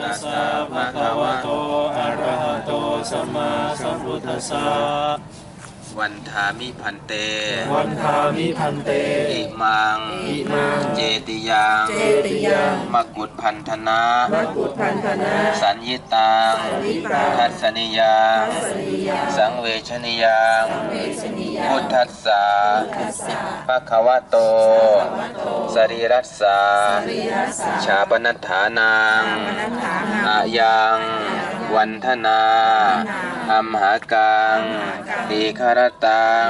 ตัสสะภะคะวะโตอะระหะโตสัมมาสัมพุทธัสสะวันทามิพันเต วันทามิพันเต อิมัง อิมัง เจติยัง เจติยังมกุฏพันธนะมกุฏพันธนะ สัญญิตังนิตังทัศนิยังสนิยังสังเวชนิยังเว ชนิยังพุทธัสสะทัสสะภะคะวะโต สรีรัสสะวิรัสสะชาปนัฏฐานังมนัฏฐานังอายังวันธนาอัมหากังอีคารตัง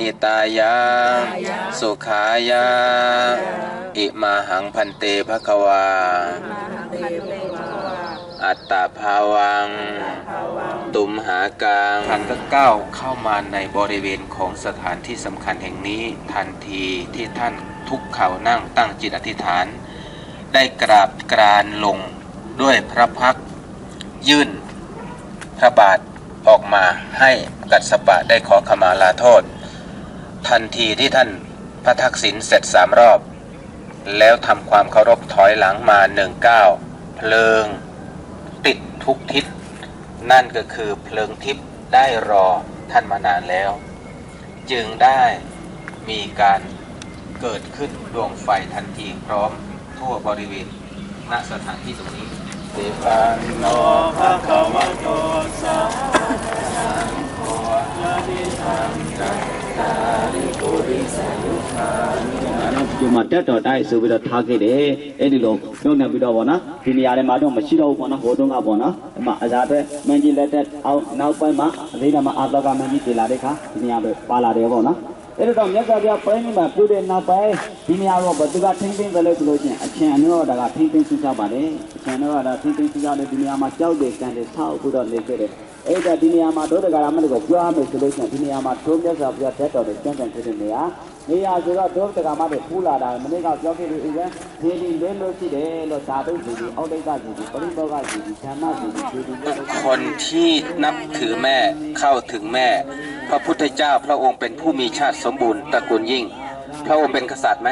อิตายังสุขายังอิมาหังพันเตภควา อัตตาภาวัง ตุมหากังท่านก็ก้าวเข้ามาในบริเวณของสถานที่สำคัญแห่งนี้ทันทีที่ท่านทุกเข่านั่งตั้งจิตอธิษฐาน ได้กราบกรานลงด้วยพระพักยื่นพระบาทออกมาให้กัสสปะได้ขอขมาลาโทษ ทันทีที่ท่านพระทักษิณเสร็จสามรอบ แล้วทำความเคารพถอยหลังมาหนึ่งเก้าเพลิง ติดทุกทิศ นั่นก็คือเพลิงทิพย์ได้รอท่านมานานแล้ว จึงได้มีการเกิดขึ้นดวงไฟทันทีพร้อมทั่วบริเวณณสถานที่ตรงนี้เดปันโนภะคะว တက်တော်တိုက်ဆိုပြီးတော့ထားခဲ့တယ်အဲ့ဒီလိုပြုံးနေပြီးတော့ဗောနော်ဒီနေရာထဲမှာတော့မရှိတော့ဘူးဗောနော်ဟိုတုန်းကဗောနော်အမအစားအတွက်မင်းကြီးလက်တက်အောင်နောက်ပိုင်းမှာအသေးကမှာအာသောကမင်းကြီးတည်လာတဲ့ခါဒီနေရာပဲပါလာတယ်ဗောနော်အဲ့တော့မြတ်စွာဘုရားပိုင်းမှာပြုတဲ့နောက်ပိုင်းဒီနေရာတော့ဘသူကထိမ့်သိမ့်တယ်လို့ဆိုလို့ချင်းအချင်းအနောဒါကထိမ့်သိမ့်စူးစမ်းပါတယ်အချင်းအနောဒါထိမ့်သိမ့်စူးစမ်းတဲ့ဒီနေရာမှာကြောက်တယ်ကံတယ်ဆောက်ပြီးတော့နေခဲ့တယ် အဲ့ဒါဒီနေရာမှာဒုဒကရာမတွေကိုပြောရမယ်ဆိုလို့ချင်းဒီနေရာမှာဒုမြတ်စွာဘုရားတက်တော်တဲ့ကျမ်းကျန်ဖြစ်တဲ့နေရာ နေရာဆိုတော့ဒုက္ခကမတွေဖူးလာတာမနေ့ကပြောခဲ့လို့အိမ်ကဒီဒီလဲလို့ရှိတယ်လို့ဓာတုစီဒီအောက်တိတ်ကစီဒီပရိဘောဂစီဒီဌာနစီဒီဒီဒီလဲလို့ คนที่นับถือแม่เข้าถึงแม่ พระพุทธเจ้าพระองค์เป็นผู้มีชาติสมบูรณ์ตระกูลยิ่ง พระองค์เป็นกษัตริย์ไหม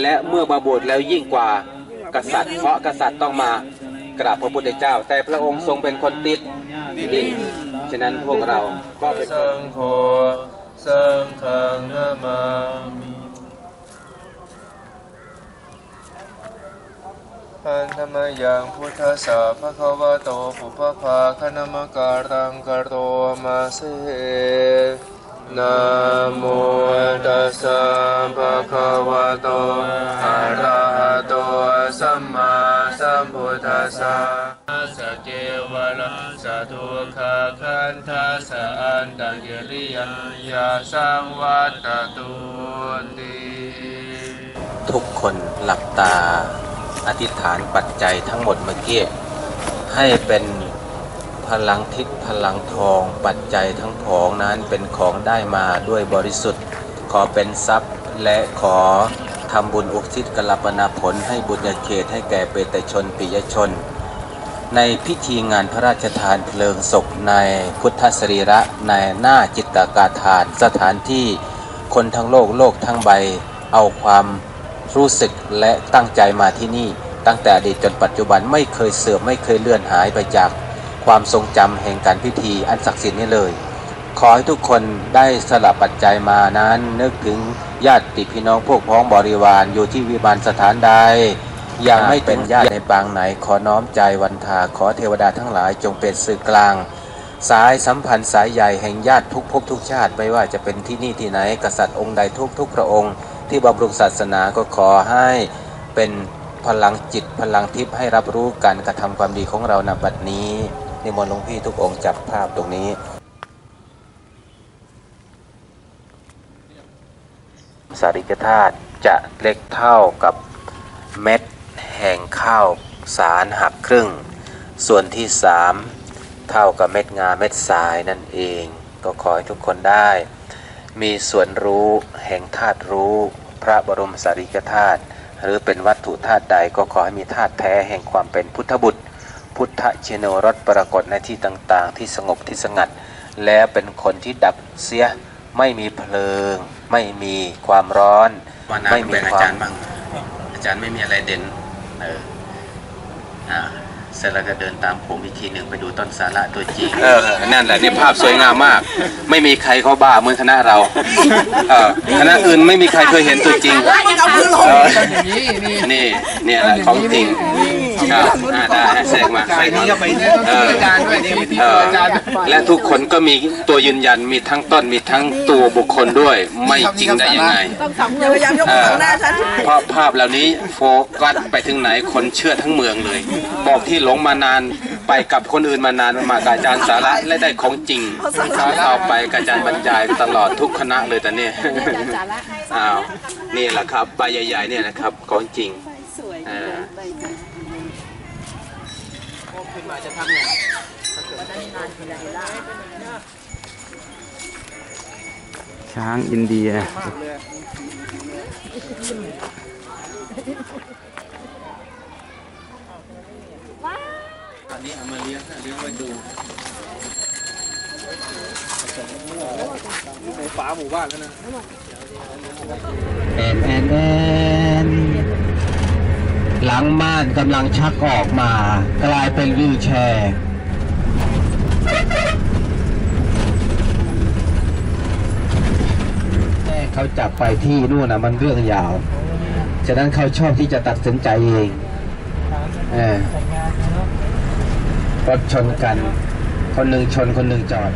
และเมื่อมาบวชแล้วยิ่งกว่ากษัตริย์ เพราะกษัตริย์ต้องมากราบพระพุทธเจ้า แต่พระองค์ทรงเป็นคนติดดิน ฉะนั้นพวกเราก็เป็นคนสังโฆสังฆนามามิอันธมยังพุทธสสะภะคะวะโตปุพพภาคณมการังกโรมาเสนะโมตัสสะภะคะวะโตอะระหะโตสัม มพุทธัสสะสเกวะละสะทุกขคันทัสสะอันตะกิริยายาสังวัตตุติทุกคนหลับตา อธิษฐานปัจจัยทั้งหมดเมื่อกี้ให้เป็นพลังทิพย์พลังทองปัจจัยทั้งผองนั้นเป็นของได้มาด้วยบริสุทธิ์ ขอเป็นทรัพย์และขอ ทำบุญอุทิศกลับนาผลให้บุญญาเขตให้แก่เปตชนปิยชน ในพิธีงานพระราชทานเพลิงศพในพุทธสรีระในหน้าจิตตากาทาน สถานที่คนทั้งโลกโลกทั้งใบเอาความรู้สึกและตั้งใจมาที่นี่ ตั้งแต่อดีตจนปัจจุบันไม่เคยเสื่อมไม่เคยเลื่อนหายไปจากความทรงจำแห่งการพิธีอันศักดิ์สิทธิ์นี้เลย ขอให้ทุกคนได้สละปัจจัยมานั้น นึกถึงญาติพี่น้องพวกพ้องบริวารอยู่ที่วิมานสถานใดยังไม่เป็นญาติในปางไหน ขอน้อมใจวันทาขอเทวดาทั้งหลายจงเป็นสื่อกลาง สายสัมพันธ์สายใหญ่แห่งญาติทุกภพทุกชาติไม่ว่าจะเป็นที่นี่ที่ไหน กษัตริย์องค์ใดทุกทุกพระองค์ ที่บำรุงศาสนาก็ขอให้เป็นพลังจิตพลังทิพย์ให้รับรู้การกระทำความดีของเราณบัดนี้นิมนต์หลวงพี่ทุกองค์จับภาพตรงนี้ สาริกธาตุจะเล็กเท่ากับเม็ดแห่งข้าวสารหักครึ่ง ส่วนที่สามเท่ากับเม็ดงาเม็ดทรายนั่นเอง ก็ขอให้ทุกคนได้ มีส่วนรู้แห่งธาตุรู้พระบรมสารีริกธาตุหรือเป็นวัตถุธาตุใดก็ขอให้มีธาตุแท้แห่งความเป็นพุทธบุตร พุทธเชโนรสปรากฏในที่ต่างๆ ที่สงบที่สงัด แล้วเป็นคนที่ดับเสีย ไม่มีเพลิง ไม่มีความร้อน ไม่มีความอาจารย์บ้างอาจารย์ไม่มีอะไรเด่นเอออ่าเสร็จแล้วก็เดินตามผมอีกทีหนึ่งไปดูต้นสาระตัวจริง เออ นั่นแหละนี่ภาพสวยงามมาก ไม่มีใครเขาบ้าเหมือนคณะเรา เออคณะอื่นไม่มีใครเคยเห็นตัวจริง เอ อนี่เนี่ยแหละของจริงครับอ่าได้ให้แทรกมาใครนี้ก็ไปเออเออและทุกคนก็มีตัวยืนยันมีทั้งต้นมีทั้งตัวบุคคลด้วยไม่จริงได้ยังไงอย่าพยายามยกมือหน้าฉันเพราะภาพเหล่านี้โฟกัสไปถึงไหนคนเชื่อทั้งเมืองเลย บอกที่หลงมานาน ไปกับคนอื่นมานานมากับอาจารย์สาระและได้ของจริงต่อไปกับอาจารย์บรรยายตลอดทุกคณะเลยแต่เนี่ยอ้าวนี่แหละครับใบใหญ่ๆเนี่ยนะครับของจริงอ่าช้างอินเดีย ตอนนี้เอามาเลี้ยงเลี้ยงไว้ดู แอนแอนแอนหลังม่านกำลังชักออกมา กลายเป็นวิวแชร์แม่เขาจับไปที่นู่นนะมันเรื่องยาว ฉะนั้นเขาชอบที่จะตัดสินใจเองเออรถชนกัน คนหนึ่งชนคนหนึ่งจอด